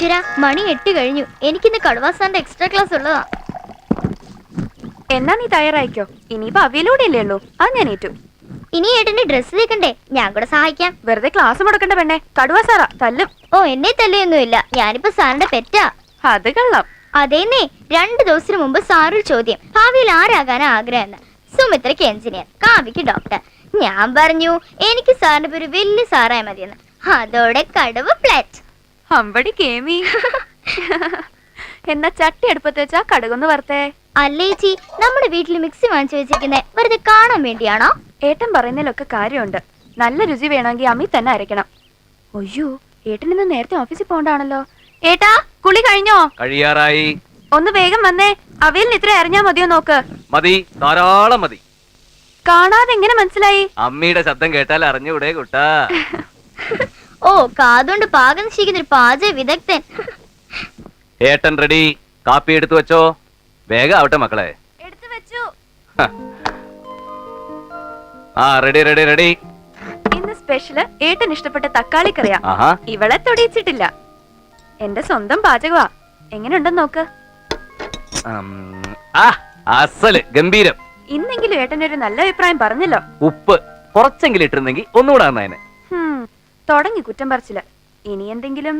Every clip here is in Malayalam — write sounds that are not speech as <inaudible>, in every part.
ഈശ്വര മണി എട്ട് കഴിഞ്ഞു എനിക്കിന്ന് കടുവാസാന്റെ എക്സ്ട്രാ ക്ലാസ് ഉള്ളതാ എന്നാ നീ തയ്യാറായിക്കോ ഇനിയിപ്പോ അവയിലൂടെ അല്ലേ ഉള്ളൂ അത് ഞാൻ ഏറ്റു ഇനി ഏട്ടന്റെ ഡ്രസ്സ് തേക്കണ്ടേ ഞാൻ കൂടെ സഹായിക്കാം വെറുതെ ക്ലാസ് മുടക്കണ്ട പെണ്ണെ കടുവാ സാറാ തല്ലും ഓ എന്നെ തല്ലിയൊന്നുമില്ല ഞാനിപ്പോ സാറിന്റെ പെറ്റാ അത് കള്ളം അതേന്നേ രണ്ടു ദിവസത്തിന് മുമ്പ് സാറൊരു ചോദ്യം ഭാവിയിൽ ആരാകാനാ ആഗ്രഹം സുമിത്രക്ക് എഞ്ചിനീയർ കാവിക്ക് ഡോക്ടർ ഞാൻ പറഞ്ഞു എനിക്ക് സാറിന്റെ ഒരു വലിയ സാറായ മതിയെന്ന് അതോടെ കടുവ പ്ലാറ്റ് അമ്പടി കേമി എന്നാ ചട്ടി അടുപ്പത്ത് വെച്ചാ വർത്തേ വറുത്തേ അല്ലേച്ചി നമ്മുടെ വീട്ടിൽ മിക്സി വാങ്ങിച്ചു വെച്ചിരിക്കുന്നേ വെറുതെ കാണാൻ വേണ്ടിയാണോ ഏട്ടൻ പറയുന്നതിലൊക്കെ കാര്യമുണ്ട് നല്ല രുചി വേണമെങ്കിൽ അമ്മി തന്നെ അരയ്ക്കണം ഒയ്യോ ഏട്ടൻ ഇന്ന് നേരത്തെ ഓഫീസിൽ പോണ്ടാണല്ലോ ഏട്ടാ കുളി കഴിഞ്ഞോ കഴിയാറായി ഒന്ന് വേഗം വന്നേ അവയിൽ ഇത്ര അറിഞ്ഞാ മതിയോ നോക്ക് മതി ധാരാളം മതി കാണാതെ എങ്ങനെ മനസ്സിലായി അമ്മിയുടെ ശബ്ദം കേട്ടാൽ അറിഞ്ഞുകൂടെ കുട്ടാ <laughs> ഓ കാതുകൊണ്ട് പാകം നിശ്ചയിക്കുന്ന ഒരു പാചക വിദഗ്ധൻ ഏട്ടൻ റെഡി കാപ്പി എടുത്തു വെച്ചോ വേഗം ആവട്ടെ മക്കളെ എടുത്തു വെച്ചു ആ റെഡി റെഡി റെഡി ഇന്ന് സ്പെഷ്യൽ ഏട്ടൻ ഇഷ്ടപ്പെട്ട തക്കാളി കറിയാ ഇവളെ തൊടിയിച്ചിട്ടില്ല എന്റെ സ്വന്തം പാചകവാ എങ്ങനെയുണ്ടെന്ന് നോക്ക് അസല് ഗംഭീരം ഇന്നെങ്കിലും ഏട്ടൻ ഒരു നല്ല അഭിപ്രായം പറഞ്ഞല്ലോ ഉപ്പ് കുറച്ചെങ്കിലും ഇട്ടിരുന്നെങ്കിൽ ഒന്നുകൂടെ തുടങ്ങി കുറ്റം പറിച്ചില്ല ഇനി എന്തെങ്കിലും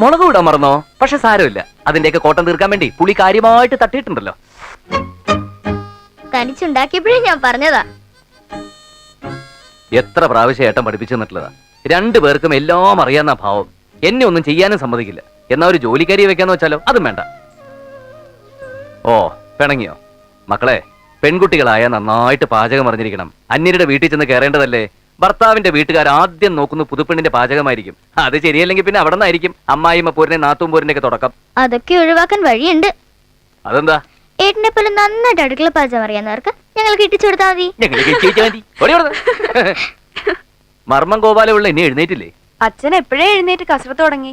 മുളക് വിടാൻ മറന്നോ പക്ഷെ സാരമില്ല അതിന്റെയൊക്കെ കോട്ടം തീർക്കാൻ വേണ്ടി പുളി കാര്യമായിട്ട് തട്ടിയിട്ടുണ്ടല്ലോ തനിച്ചുണ്ടാക്കിയപ്പോഴേ ഞാൻ പറഞ്ഞതാ എത്ര പ്രാവശ്യം ഏട്ടം പഠിപ്പിച്ചു തന്നിട്ടുള്ളതാ രണ്ടു പേർക്കും എല്ലാം അറിയാവുന്ന ഭാവം എന്നെ ഒന്നും ചെയ്യാനും സമ്മതിക്കില്ല എന്നാ ഒരു ജോലിക്കാരി വെക്കാന്ന് വെച്ചാലോ അതും വേണ്ട ഓ പിണങ്ങിയോ മക്കളെ പെൺകുട്ടികളായ നന്നായിട്ട് പാചകം അറിഞ്ഞിരിക്കണം അന്യരുടെ വീട്ടിൽ ചെന്ന് കയറേണ്ടതല്ലേ ഭർത്താവിന്റെ വീട്ടുകാർ ആദ്യം നോക്കുന്ന പുതുപ്പെണ്ണിന്റെ പാചകമായിരിക്കും അത് ശരിയല്ലെങ്കിൽ പിന്നെ അവിടെ നിന്നായിരിക്കും അമ്മായിമ്മ പോരിനെ നാത്തും പോരിന്റെ ഒക്കെ തുടക്കം അതൊക്കെ ഒഴിവാക്കാൻ വഴിയുണ്ട് അതെന്താ ഏട്ടനെ പോലെ നന്നായിട്ട് അടുക്കള പാചകം അറിയാവുന്നവർക്ക് ഞങ്ങൾ കിട്ടിച്ചു കൊടുത്താൽ മതി <laughs> മർമ്മം ഗോപാലുള്ള ഇനി എഴുന്നേറ്റില്ലേ അച്ഛൻ എപ്പോഴേ എഴുന്നേറ്റ് കസരത്ത് തുടങ്ങി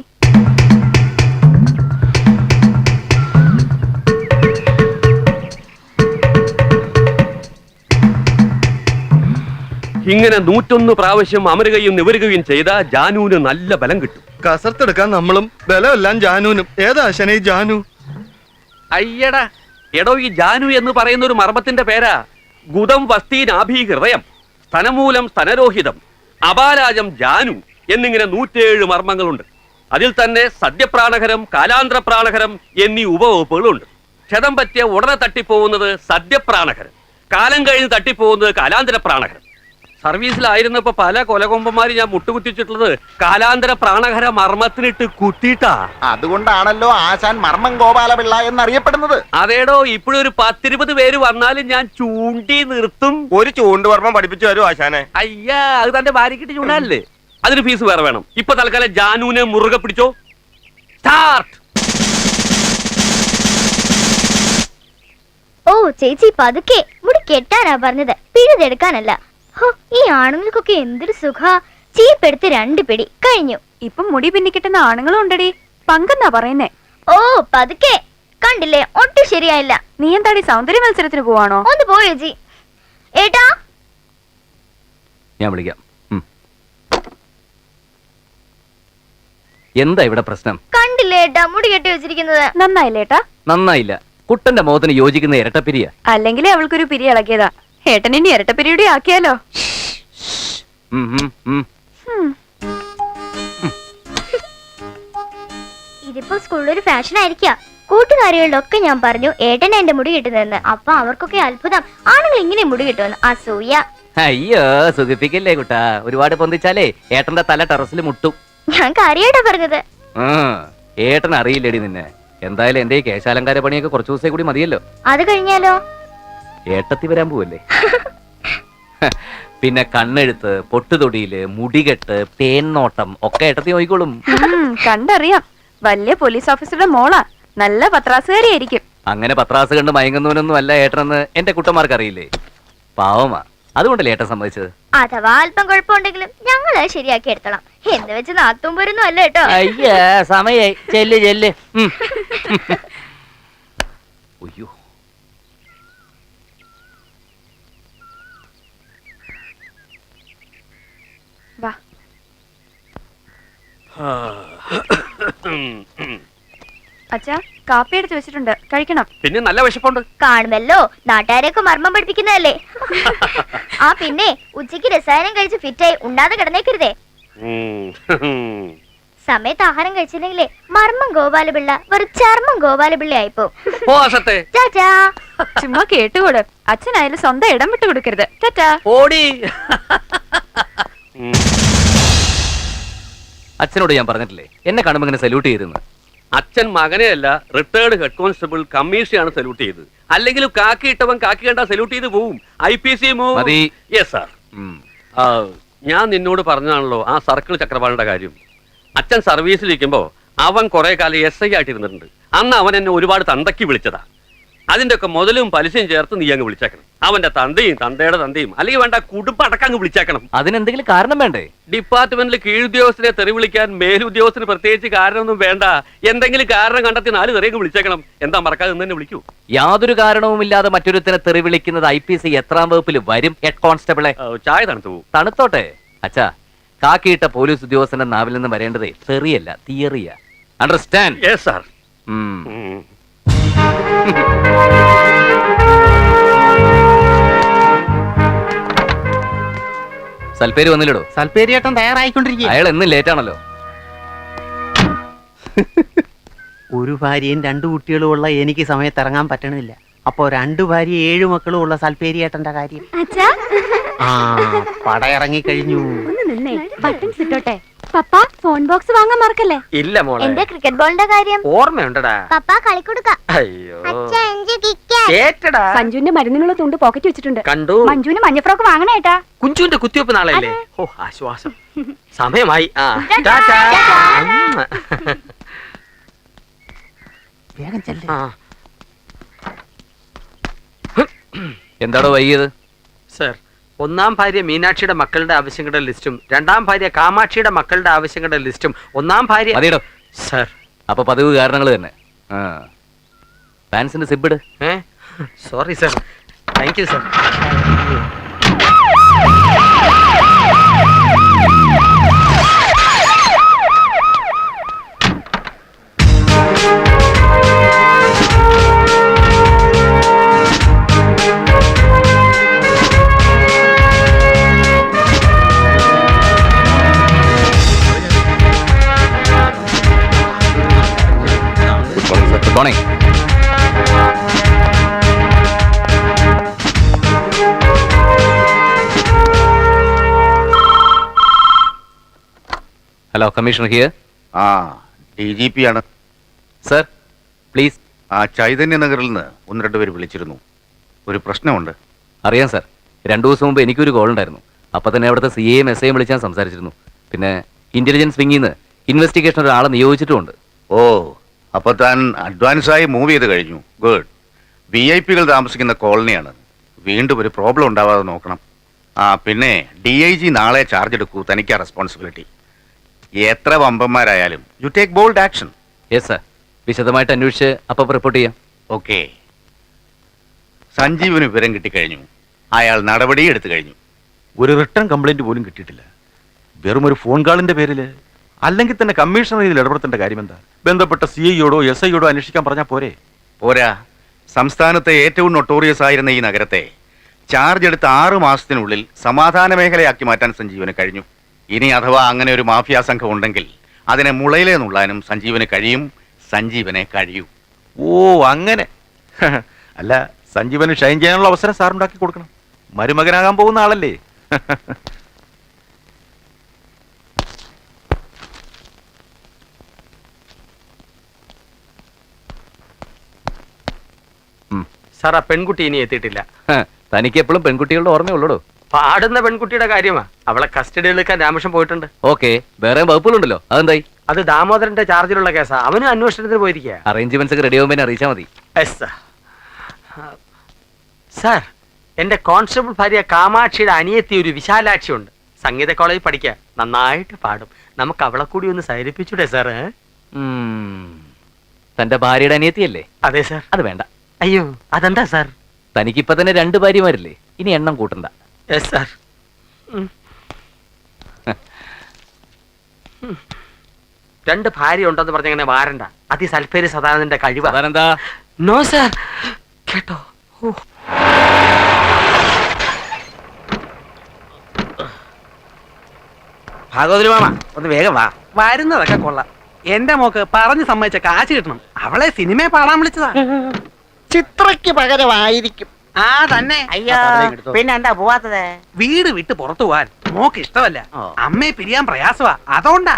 ഇങ്ങനെ നൂറ്റൊന്ന് പ്രാവശ്യം അമരുകയും നിവരുകയും ചെയ്ത ജാനുവിന് നല്ല ബലം കിട്ടും കസർത്തെടുക്കാൻ നമ്മളും ബലമെല്ലാം ജാനുവിനും ഏതാ ശനൈ ജാനു അയ്യടാ എടോ ഈ ജാനു എന്ന് പറയുന്ന ഒരു മർമ്മത്തിന്റെ പേരാ ഗുദം വസ്തീനാഭീ ഹൃദയം സ്ഥനമൂലം സ്ഥനരോഹിതം അപാലാജം ജാനു എന്നിങ്ങനെ നൂറ്റേഴ് മർമ്മങ്ങളുണ്ട് അതിൽ തന്നെ സദ്യപ്രാണഹരം പ്രാണഹരം എന്നീ ഉപവകുപ്പുകളുണ്ട് ക്ഷതം പറ്റിയ ഉടനെ തട്ടിപ്പോകുന്നത് സദ്യപ്രാണഹരം കാലം കഴിഞ്ഞ് തട്ടിപ്പോകുന്നത് പ്രാണഹരം സർവീസിലായിരുന്നപ്പോ പല കൊലകൊമ്പന്മാര് ഞാൻ മുട്ടുകുത്തിച്ചിട്ടുള്ളത് കാലാന്തര പ്രാണഹര മർമ്മത്തിനിട്ട് കുത്തിയിട്ടാ അതുകൊണ്ടാണല്ലോ ആശാൻ മർമ്മം ഗോപാലപിള്ള എന്നറിയപ്പെടുന്നത് അതേടോ ഇപ്പോഴൊരു പത്തിരുപത് പേര് വന്നാലും ഞാൻ ചൂണ്ടി നിർത്തും ഒരു വർമ്മം പഠിപ്പിച്ചു വരും ആശാനെ അയ്യാ അത് തന്റെ ഭാര്യക്കിട്ട് ചൂണ്ടല്ലേ അതിന് ഫീസ് വേറെ വേണം ഇപ്പൊ തൽക്കാലം ജാനുവിനെ മുറുകെ പിടിച്ചോ സ്റ്റാർട്ട് ഓ ചേച്ചി പതുക്കെ മുടി കെട്ടാനാ പറഞ്ഞത് പിഴുതെടുക്കാനല്ല ഈ ആണുങ്ങൾക്കൊക്കെ എന്തൊരു സുഖ ചീപ്പെടുത്ത് രണ്ട് പിടി കഴിഞ്ഞു ഇപ്പം മുടി പിന്നിക്കിട്ടുന്ന ആണുങ്ങളും ഉണ്ടടി പങ്കെന്നാ പറയുന്നേ ഓ പതുക്കെ കണ്ടില്ലേ ഒട്ടും ശരിയായില്ല നീ എന്താടി സൗന്ദര്യ മത്സരത്തിന് പോവാണോ ഒന്ന് പോയോ ജി ഏട്ടാ ഞാൻ വിളിക്കാം എന്താ ഇവിടെ പ്രശ്നം കണ്ടില്ലേ ഏട്ടാ മുടി കെട്ടി വെച്ചിരിക്കുന്നത് നന്നായില്ലേട്ടാ നന്നായില്ല കുട്ടന്റെ മോഹത്തിന് യോജിക്കുന്ന ഇരട്ട പിരിയ അല്ലെങ്കിൽ അവൾക്കൊരു പിരി ഇളക്കിയതാ ഏട്ടനെ ഇരട്ടപ്പിരിയുടെ ആക്കിയാലോ ഇതിപ്പോ സ്കൂളിലൊരു ഫാഷൻ ആയിരിക്ക കൂട്ടുകാരികളിലൊക്കെ ഞാൻ പറഞ്ഞു ഏട്ടൻ എന്റെ മുടി കിട്ടുന്നതെന്ന് അപ്പൊ അവർക്കൊക്കെ അത്ഭുതം ആണുങ്ങൾ ഇങ്ങനെ മുടി കിട്ടുമെന്ന് അസൂയ അയ്യോ സുഖിപ്പിക്കല്ലേ കുട്ടാ ഒരുപാട് പൊന്തിച്ചാലേ ഏട്ടന്റെ തല ടെറസിൽ മുട്ടും ഞാൻ കാര്യമായിട്ടാ പറഞ്ഞത് ഏട്ടൻ അറിയില്ലടി നിന്നെ എന്തായാലും എന്റെ കേശാലങ്കാര പണിയൊക്കെ കുറച്ചു ദിവസം കൂടി മതിയല്ലോ അത് കഴിഞ്ഞാലോ ഏട്ടത്തി വരാൻ പോവല്ലേ പിന്നെ കണ്ണെഴുത്ത് പൊട്ടുതൊടിയില് മുടികെട്ട് പേന്നോട്ടം ഒക്കെ ഏട്ടത്തി നോക്കിക്കോളും കണ്ടറിയാം വലിയ പോലീസ് ഓഫീസറുടെ മോളാ നല്ല പത്രാസുകാരിയായിരിക്കും അങ്ങനെ പത്രാസ് കണ്ട് മയങ്ങുന്നവനൊന്നും അല്ല ഏട്ടനെന്ന് എന്റെ കുട്ടന്മാർക്ക് അറിയില്ലേ പാവമാ അതുകൊണ്ടല്ലേ ഏട്ടൻ സമ്മതിച്ചത് അഥവാ അല്പം കുഴപ്പമുണ്ടെങ്കിലും ഞങ്ങൾ അത് ശരിയാക്കി എടുത്തോളാം എന്ന് വെച്ച് നാത്തുമ്പോരൊന്നും അല്ല കേട്ടോ അയ്യ സമയായി ചെല്ല് ചെല്ല് അയ്യോ <laughs> അച്ഛാ കാപ്പി എടുത്ത് വെച്ചിട്ടുണ്ട് കഴിക്കണം പിന്നെ നല്ല വിശപ്പുണ്ട് കാണുമല്ലോ നാട്ടുകാരെയൊക്കെ മർമ്മം പഠിപ്പിക്കുന്നതല്ലേ ആ പിന്നെ ഉച്ചയ്ക്ക് രസായനം കഴിച്ച് ഫിറ്റായി ഉണ്ടാതെ കിടന്നേക്കരുതേ സമയത്ത് ആഹാരം കഴിച്ചില്ലെങ്കിലേ മർമ്മം ഗോപാലപിള്ള വെറു ചർമ്മം ഗോപാലപിള്ള ആയിപ്പോ ചുമ്മാ കേട്ടുകൂട് അച്ഛനായാലും സ്വന്തം ഇടം വിട്ടു കൊടുക്കരുത് ടാറ്റാ ഓടി അച്ഛനോട് ഞാൻ പറഞ്ഞിട്ടില്ലേ എന്നെ കാണുമ്പോൾ ഇങ്ങനെ സല്യൂട്ട് ചെയ്തിരുന്നു അച്ഛൻ മകനെയല്ല റിട്ടയർഡ് ഹെഡ് കോൺസ്റ്റബിൾ കമ്മീഷനെയാണ് സല്യൂട്ട് ചെയ്തത് അല്ലെങ്കിൽ കാക്കി ഇട്ടവൻ കാക്കി കണ്ട സല്യൂട്ട് ചെയ്ത് പോവും I P C yes sir ഞാൻ നിന്നോട് പറഞ്ഞാണല്ലോ ആ സർക്കിൾ ചക്രപാണിയുടെ കാര്യം അച്ഛൻ സർവീസിലിരിക്കുമ്പോൾ അവൻ കുറെ കാലം എസ് ഐ ആയിട്ടിരുന്നിട്ടുണ്ട് അന്ന് അവൻ എന്നെ ഒരുപാട് തന്തക്കി വിളിച്ചതാ അതിന്റെ ഒക്കെ മുതലും പലിശയും ചേർത്ത് നീ അങ്ങ് വിളിച്ചേക്കണം അവന്റെ തന്തയും തന്തയുടെ തന്തയും അല്ലെങ്കിൽ വേണ്ട കുടുംബം അടക്കം അങ്ങ് വിളിച്ചേക്കണം അതിനെന്തെങ്കിലും കാരണം വേണ്ടേ ഡിപ്പാർട്ട്മെന്റിൽ കീഴുദ്യോഗസ്ഥരെ തെറി വിളിക്കാൻ മേലുദ്യോഗസ്ഥന് പ്രത്യേകിച്ച് കാരണമൊന്നും വേണ്ട എന്തെങ്കിലും കാരണം കണ്ടെത്തി നാല് തെറിയൊക്കെ വിളിച്ചേക്കണം എന്താ മറക്കാതെ തന്നെ വിളിക്കൂ യാതൊരു കാരണവുമില്ലാതെ മറ്റൊരുത്തനെ തെറി വിളിക്കുന്നത് ഐ പി സി എത്രാം വകുപ്പിൽ വരും ഹെഡ് കോൺസ്റ്റബിളെ ചായ തണുത്തു തണുത്തോട്ടെ അച്ഛാ കാക്കിയിട്ട പോലീസ് ഉദ്യോഗസ്ഥന്റെ നാവിൽ നിന്ന് വരേണ്ടത് തെറിയല്ല തിയറിയാ അണ്ടർസ്റ്റാൻഡ് സാർ സൽപ്പേര് വന്നില്ലടോ സൽപ്പേരിയേട്ടൻ തയ്യാറായിക്കൊണ്ടിരിക്കും അയാൾ എന്നും ലേറ്റ് ആണല്ലോ ഒരു ഭാര്യയും രണ്ടു കുട്ടികളും ഉള്ള എനിക്ക് സമയത്ത് ഇറങ്ങാൻ പറ്റണില്ല അപ്പോ രണ്ടു ഭാര്യ ഏഴു മക്കളും ഉള്ള ഏട്ടന്റെ കാര്യം ആ പട ഇറങ്ങി കഴിഞ്ഞു നിന്നേ ബട്ടൺസ് പപ്പ ഫോൺ ബോക്സ് വാങ്ങാൻ മറക്കല്ലേ ഇല്ല മോളെ എന്റെ ക്രിക്കറ്റ് ബോളിന്റെ കാര്യം ഓർമ്മയുണ്ടടാ പപ്പ കളി കൊടുക്കാം അയ്യോ കേട്ടടാ സഞ്ജുവിന്റെ മരുന്നിനുള്ള തുണ്ട് പോക്കറ്റ് വെച്ചിട്ടുണ്ട് കണ്ടു മഞ്ജുവിന് ഫ്രോക്ക് വാങ്ങണേട്ടാ കുഞ്ചുവിന്റെ കുത്തിവെപ്പ് നാളെയല്ലേ ഓ ആശ്വാസം സമയമായി ആ വേഗം ചെല്ലു എന്താടോ വൈകിയത് സാർ ഒന്നാം ഭാര്യ മീനാക്ഷിയുടെ മക്കളുടെ ആവശ്യങ്ങളുടെ ലിസ്റ്റും രണ്ടാം ഭാര്യ കാമാക്ഷിയുടെ മക്കളുടെ ആവശ്യങ്ങളുടെ ലിസ്റ്റും ഒന്നാം ഭാര്യ സർ അപ്പൊ പതിവ് കാരണങ്ങൾ തന്നെ പാൻസിന്റെ സിബിട് sorry sir thank you sir hello commissioner here ആ ഡി ജി പി ആണ് സർ പ്ലീസ് ആ ചൈതന്യ നഗറിൽ നിന്ന് ഒന്ന് രണ്ട് പേര് വിളിച്ചിരുന്നു ഒരു പ്രശ്നമുണ്ട് അറിയാം സർ രണ്ടു ദിവസം മുമ്പ് എനിക്കൊരു കോൾ ഉണ്ടായിരുന്നു അപ്പം തന്നെ അവിടുത്തെ സി എയും എസ് ഐയും വിളിച്ചാൽ സംസാരിച്ചിരുന്നു പിന്നെ ഇന്റലിജൻസ് വിങ്ങിൽ നിന്ന് ഇൻവെസ്റ്റിഗേഷൻ ഒരാളെ നിയോഗിച്ചിട്ടുമുണ്ട് ഓ അപ്പൊ താൻ അഡ്വാൻസായി മൂവ് ചെയ്ത് കഴിഞ്ഞു ഗുഡ് വി ഐ പികൾ താമസിക്കുന്ന കോളനിയാണ് വീണ്ടും ഒരു പ്രോബ്ലം ഉണ്ടാവാതെ നോക്കണം ആ പിന്നെ ഡി ഐ ജി നാളെ ചാർജ് എടുക്കൂ തനിക്കാ റെസ്പോൺസിബിലിറ്റി എത്ര വമ്പന്മാരായാലും you take bold action yes sir വിശദമായിട്ട് അന്വേഷിച്ച് അപ്പം റിപ്പോർട്ട് ചെയ്യാം ഓക്കെ സഞ്ജീവിന് വിവരം കിട്ടിക്കഴിഞ്ഞു അയാൾ നടപടി എടുത്തു കഴിഞ്ഞു ഒരു റിട്ടേൺ കംപ്ലൈന്റ് പോലും കിട്ടിയിട്ടില്ല വെറും ഒരു ഫോൺ കോളിന്റെ പേരിൽ അല്ലെങ്കിൽ തന്നെ കമ്മീഷണർ ഇതിൽ ഇടപെടുത്തേണ്ട എന്താ ബന്ധപ്പെട്ട സി ഐയോടോ e എസ് ഐയോടോ അന്വേഷിക്കാൻ പറഞ്ഞാൽ പോരെ പോരാ സംസ്ഥാനത്തെ ഏറ്റവും നൊട്ടോറിയസ് ആയിരുന്ന ഈ നഗരത്തെ ചാർജ് എടുത്ത ആറു മാസത്തിനുള്ളിൽ സമാധാന മേഖലയാക്കി മാറ്റാൻ സഞ്ജീവന് കഴിഞ്ഞു ഇനി അഥവാ അങ്ങനെ ഒരു മാഫിയ സംഘം ഉണ്ടെങ്കിൽ അതിനെ മുളയിലേ നുള്ളാനും സഞ്ജീവന് കഴിയും സഞ്ജീവനെ കഴിയും ഓ അങ്ങനെ <laughs> അല്ല സഞ്ജീവന് ഷൈൻ ചെയ്യാനുള്ള അവസരം സാർ ഉണ്ടാക്കി കൊടുക്കണം മരുമകനാകാൻ പോകുന്ന ആളല്ലേ <laughs> സാർ ആ പെൺകുട്ടി ഇനി എത്തിയിട്ടില്ല <laughs> തനിക്ക് എപ്പോഴും പെൺകുട്ടികളുടെ ഓർമ്മയുള്ളൂ പാടുന്ന പെൺകുട്ടിയുടെ കാര്യമാ അവളെ കസ്റ്റഡി എടുക്കാൻ രാമകൃഷ്ണൻ പോയിട്ടുണ്ട് ഓക്കെ വേറെ വകുപ്പുകളുണ്ടല്ലോ അതെന്തായി അത് ദാമോദരന്റെ ചാർജിലുള്ള കേസാ അവനും അന്വേഷണത്തിന് പോയിരിക്കുക അറേഞ്ച്മെന്റ്സ് റെഡി ആവുമ്പോൾ അറിയിച്ചാൽ മതി സാർ എന്റെ കോൺസ്റ്റബിൾ ഭാര്യ കാമാക്ഷിയുടെ അനിയത്തി ഒരു വിശാലാക്ഷിയുണ്ട് സംഗീത കോളേജിൽ പഠിക്കുക നന്നായിട്ട് പാടും നമുക്ക് അവളെ കൂടി ഒന്ന് സഹരിപ്പിച്ചൂടെ സാറ് തന്റെ ഭാര്യയുടെ അനിയത്തിയല്ലേ അതെ സാർ അത് വേണ്ട അയ്യോ അതെന്താ സാർ തനിക്കിപ്പോ തന്നെ രണ്ട് ഭാര്യമാരില്ലേ ഇനി എണ്ണം കൂട്ടണ്ട യെസ് സാർ രണ്ട് ഭാര്യ ഉണ്ടെന്ന് പറഞ്ഞങ്ങനെ വാരണ്ട അതി സൽഫേരി സദാനന്ദന്റെ കഴിവ് നോ സർ കേട്ടോ ഭാഗവതിരി മാമ ഒന്ന് വേഗം വാ വരുന്നതൊക്കെ കൊള്ളാം എന്റെ മോക്ക് പറഞ്ഞു സമ്മതിച്ച കാശ് കിട്ടണം അവളെ സിനിമയെ പാടാൻ വിളിച്ചതാ ചിത്രയ്ക്ക് പകരമായിരിക്കും ആ തന്നെ അയ്യാ പിന്നെ എന്താ പോവാത്തത് വീട് വിട്ട് പുറത്തു പോവാൻ മോക്ക് ഇഷ്ടമല്ല അമ്മയെ പിരിയാൻ പ്രയാസമാ അതോണ്ടാ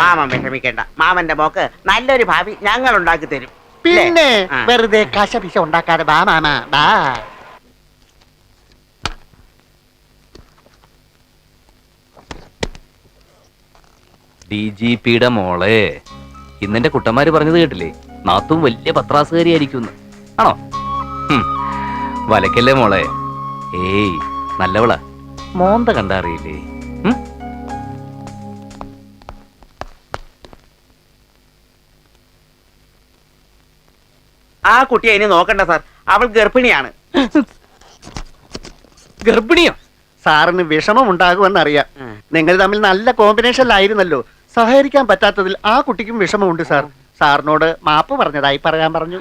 മാമൻ വിഷമിക്കേണ്ട മാമന്റെ മോക്ക് നല്ലൊരു ഭാവി ഞങ്ങൾ ഉണ്ടാക്കി തരും പിന്നെ വെറുതെ കശപിശ ഉണ്ടാക്കാതെ ബാ മാമ ബാ ഡി ജി പിയുടെ മോളെ ഇന്നെന്റെ കുട്ടന്മാര് പറഞ്ഞത് കേട്ടില്ലേ നാത്തും വലിയ പത്രാസുകാരിയായിരിക്കും ആണോ വലക്കല്ലേ മോളെ ഏയ് നല്ലവളാ മോന്ത കണ്ടറിയില്ലേ ആ കുട്ടിയെ ഇനി നോക്കണ്ട സാർ അവൾ ഗർഭിണിയാണ് ഗർഭിണിയോ സാറിന് വിഷമമുണ്ടാകുമെന്നറിയാം നിങ്ങൾ തമ്മിൽ നല്ല കോമ്പിനേഷനിലായിരുന്നല്ലോ സഹകരിക്കാൻ പറ്റാത്തതിൽ ആ കുട്ടിക്കും വിഷമമുണ്ട് സാർ സാറിനോട് മാപ്പ് പറഞ്ഞതായി പറയാൻ പറഞ്ഞു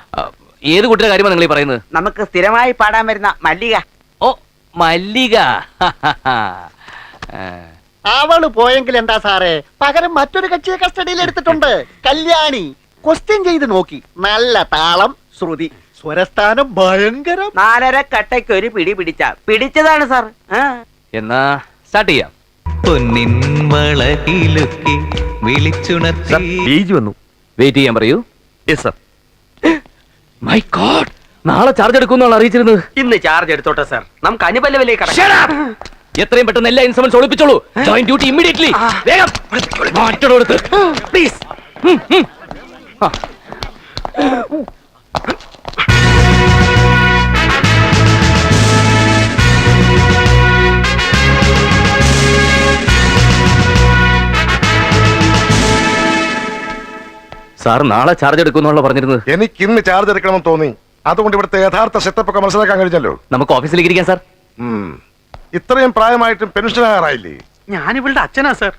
ഏത് കുട്ടിയുടെ കാര്യമാണ് നിങ്ങൾ പറയുന്നത് നമുക്ക് സ്ഥിരമായി പാടാൻ വരുന്ന മല്ലിക മല്ലിക അവള് പോയെങ്കിൽ എന്താ സാറേ പകരം മറ്റൊരു കക്ഷിയെ കസ്റ്റഡിയിൽ എടുത്തിട്ടുണ്ട് കല്യാണി ക്വസ്റ്റ്യൻ ചെയ്ത് നോക്കി നല്ല താളം ശ്രുതി സ്വരസ്ഥാനം ഭയങ്കര നാലര കട്ടയ്ക്ക് ഒരു പിടി പിടിച്ച പിടിച്ചതാണ് സാർ എന്നാ സ്റ്റാർട്ട് ചെയ്യാം പൊന്നിൻ വന്നു വെയിറ്റ് ചെയ്യാൻ പറയൂ യെസ് സർ മൈ ഗോഡ് നാളെ ചാർജ് എടുക്കുന്നാണ് അറിയിച്ചിരുന്നത് ഇന്ന് ചാർജ് എടുത്തോട്ടെ സാർ നമുക്ക് അനുപല്ലവിലേക്ക് എത്രയും പെട്ടെന്ന് എല്ലാ ഇൻഷുറൻസ് ഒളിപ്പിച്ചോളൂ ജോയിന്റ് ഡ്യൂട്ടി ഇമ്മീഡിയറ്റ്ലി വേഗം പ്ലീസ് സാർ നാളെ ചാർജ് എടുക്കുന്നുള്ള പറഞ്ഞിരുന്നത് എനിക്ക് ഇന്ന് ചാർജ് എടുക്കണമെന്ന് തോന്നി അതുകൊണ്ട് ഇവിടുത്തെ യഥാർത്ഥ സെറ്റപ്പ് ഒക്കെ മനസ്സിലാക്കാൻ കഴിഞ്ഞല്ലോ നമുക്ക് ഓഫീസിലേക്ക് ഇരിക്കാം സാർ ഇത്രയും പ്രായമായിട്ടും പെൻഷൻ പെൻഷനാകാറായില്ലേ ഞാൻ ഇവളുടെ അച്ഛനാ സർ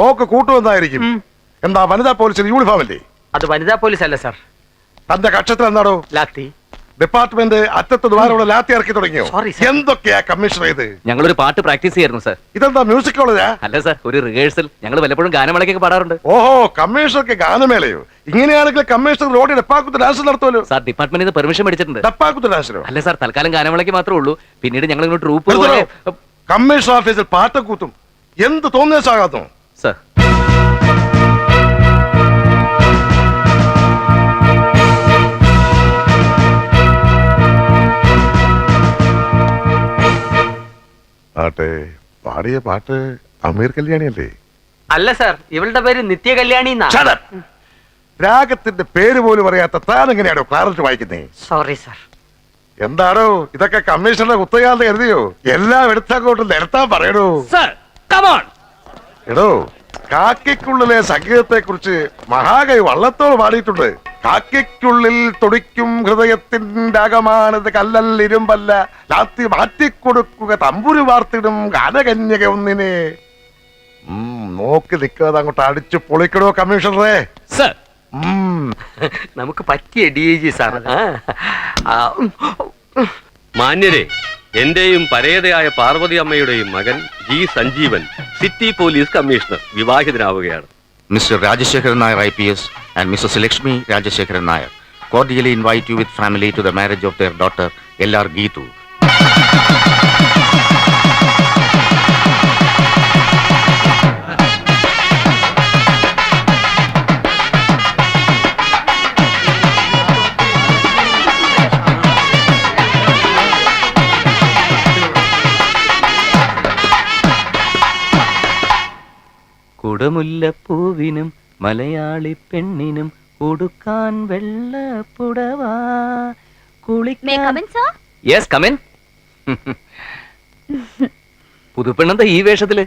മോക്ക് കൂട്ടുവന്നായിരിക്കും എന്താ വനിതാ പോലീസിന് യൂണിഫോം അല്ലേ അത് വനിതാ പോലീസ് അല്ല സർ തന്റെ കക്ഷത്തിൽ എന്താണോ ലാത്തി ഡിപ്പാർട്ട്മെന്റ് അറ്റത്ത് ദ്വാരമുള്ള ലാത്തി ഇറക്കി തുടങ്ങിയോ Sorry, എന്തൊക്കെയാ കമ്മീഷണർ ഇത് ഞങ്ങളൊരു പാട്ട് പ്രാക്ടീസ് ചെയ്യുന്നു സർ ഇതെന്താ മ്യൂസിക് കോളേജാ അല്ല സർ ഒരു റിഹേഴ്സൽ ഞങ്ങൾ വല്ലപ്പോഴും ഗാനമേളയ്ക്കൊക്കെ പാടാറുണ്ട് ഓഹോ കമ്മീഷണർക്ക് ഗാനമേളയോ ഇങ്ങനെയാണെങ്കിൽ കമ്മീഷണർ റോഡിൽ ഡപ്പാക്കുത്ത് ഡാൻസ് നടത്തുമല്ലോ സാർ ഡിപ്പാർട്ട്മെന്റിൽ പെർമിഷൻ മേടിച്ചിട്ടുണ്ട് ഡപ്പാക്കുത്ത് ഡാൻസിനോ അല്ല സാർ തൽക്കാലം ഗാനമേളയ്ക്ക് മാത്രമേ ഉള്ളൂ പിന്നീട് ഞങ്ങൾ ഇങ്ങോട്ട് ട്രൂപ്പ് കമ്മീഷണർ ഓഫീസിൽ പാട്ടക്കൂത്തും എന്ത് തോന്നിയ സാകാത്തോ സർ ആട്ടെ പാടിയ പാട്ട് അമീർ കല്യാണി അല്ലേ അല്ല സർ ഇവളുടെ പേര് നിത്യ കല്യാണി രാഗത്തിന്റെ പേര് പോലും അറിയാത്ത താൻ എങ്ങനെയാണോ ക്ലാററ്റ് വായിക്കുന്നേ സോറി സർ എന്താണോ ഇതൊക്കെ കമ്മീഷണറെ കുത്തകാന്ന് കരുതിയോ എല്ലാം എടുത്തങ്ങോട്ട് നിരത്താൻ പറയണോ എടോ കാക്കിക്കുള്ളിലെ സംഗീതത്തെ കുറിച്ച് മഹാകവി വള്ളത്തോട് പാടിയിട്ടുണ്ട് കാക്കയ്ക്കുള്ളിൽ തുടിക്കും ഹൃദയത്തിൻ്റെ അകമാണിത് കല്ലൽ ഇരുമ്പല്ല ലാത്തി മാറ്റിക്കൊടുക്കുക തമ്പുരു വാർത്തിടും ഗാനകന്യക ഒന്നിനെ നോക്കി നിൽക്കാതെ അങ്ങോട്ട് അടിച്ചു പൊളിക്കണോ കമ്മീഷണറെ സർ നമുക്ക് പറ്റിയ ഡി ജി സാർ മാന്യരെ എന്റെയും പരേതയായ പാർവതി അമ്മയുടെയും മകൻ G Sanjeevan city police commissioner വിവാഹിതനാവുകയാണ് Mr. Rajashekharan Nair IPS and Mrs. Lakshmi Rajashekharan Nair cordially invite you with family to the marriage of their daughter L.R. Geetu. കുടമുല്ലപ്പൂവിനും മലയാളി പെണ്ണിനും കൊടുക്കാൻ വെള്ളപ്പുടവാ കുളിക്കാൻ യെസ് ഈ വേഷത്തില്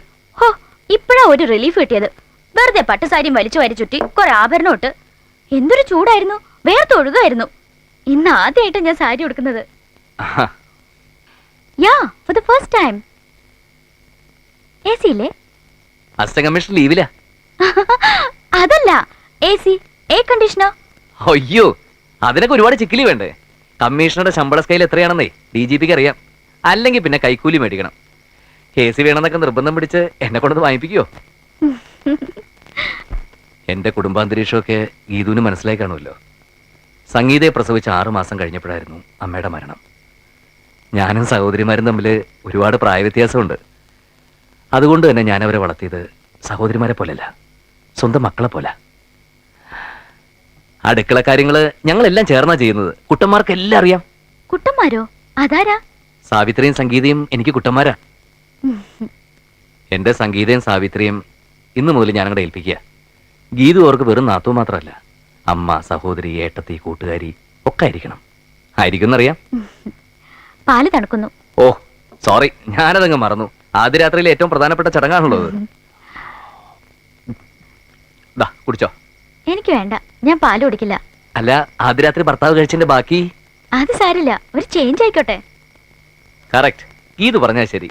ഇപ്പഴാ ഒരു റിലീഫ് കിട്ടിയത് വെറുതെ പട്ടുസാരിയും വലിച്ചു വാരി ചുറ്റി കൊറേ ആഭരണം ഇട്ട് എന്തൊരു ചൂടായിരുന്നു ഒഴുകായിരുന്നു ഇന്ന് ആദ്യമായിട്ട് ഞാൻ sari ഉടുക്കുന്നത് yeah for the first time A സിയില്ലേ അസിസ്റ്റന്റ് കമ്മീഷണർ ലീവിലാ <laughs> അതല്ല എ എയർ കണ്ടീഷനോ അയ്യോ അതിനൊക്കെ ഒരുപാട് ചിക്കിലി വേണ്ടേ കമ്മീഷണറുടെ ശമ്പള സ്കെയിൽ എത്രയാണെന്നേ ഡി ജി പിക്ക് അറിയാം അല്ലെങ്കിൽ പിന്നെ കൈക്കൂലി മേടിക്കണം എ സി വേണമെന്നൊക്കെ നിർബന്ധം പിടിച്ച് എന്നെ കൊണ്ടത് വാങ്ങിപ്പിക്കുവോ <laughs> എൻ്റെ കുടുംബാന്തരീക്ഷമൊക്കെ ഗീതുവിന് മനസ്സിലായി കാണുമല്ലോ സംഗീതയെ പ്രസവിച്ച് ആറുമാസം കഴിഞ്ഞപ്പോഴായിരുന്നു അമ്മയുടെ മരണം ഞാനും സഹോദരിമാരും തമ്മിൽ ഒരുപാട് പ്രായവ്യത്യാസമുണ്ട് അതുകൊണ്ട് തന്നെ ഞാൻ അവരെ വളർത്തിയത് സഹോദരിമാരെ പോലല്ല സ്വന്തം മക്കളെ പോലെ അടുക്കള കാര്യങ്ങൾ ഞങ്ങളെല്ലാം ചേർന്നാ ചെയ്യുന്നത് കുട്ടന്മാർക്ക് എല്ലാം അറിയാം കുട്ടന്മാരോ അതാരാ സാവിത്രിയും സംഗീതയും എനിക്ക് കുട്ടന്മാരാ എന്റെ സംഗീതയും സാവിത്രിയും ഇന്ന് മുതൽ ഞാൻ അങ്ങോട്ട് ഏൽപ്പിക്കുക ഗീതു അവർക്ക് വെറും നാത്തു മാത്രമല്ല അമ്മ സഹോദരി ഏട്ടത്തി കൂട്ടുകാരി ഒക്കെ ആയിരിക്കണം ആയിരിക്കും എന്നറിയാം പാല് തണുക്കുന്നു ഓ സോറി ഞാനതങ്ങ് മറന്നു ആദ്യ രാത്രിയിലെ ഏറ്റവും പ്രധാനപ്പെട്ട ചടങ്ങാണുള്ളത് ദാ കുടിച്ചോ എനിക്ക് വേണ്ട ഞാൻ പാല് കുടിക്കില്ല അല്ല ആദ്യ രാത്രി ഭർത്താവ് കഴിച്ചതിന്റെ ബാക്കി അത് സാരില്ല ഒരു ചേഞ്ച് ആയിക്കോട്ടെ കറക്റ്റ് ഇത് പറഞ്ഞാൽ ശരി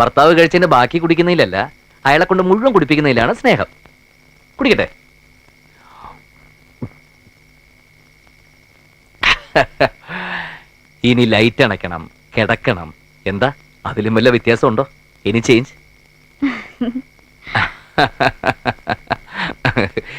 ഭർത്താവ് കഴിച്ചതിന്റെ ബാക്കി കുടിക്കുന്നതിലല്ല അയാളെ കൊണ്ട് മുഴുവൻ കുടിപ്പിക്കുന്നതിലാണ് സ്നേഹം കുടിക്കട്ടെ ഇനി ലൈറ്റ് അണയ്ക്കണം കിടക്കണം എന്താ അതിലും വല്ല വ്യത്യാസമുണ്ടോ ఎనీ చేంజ్ <laughs> <laughs>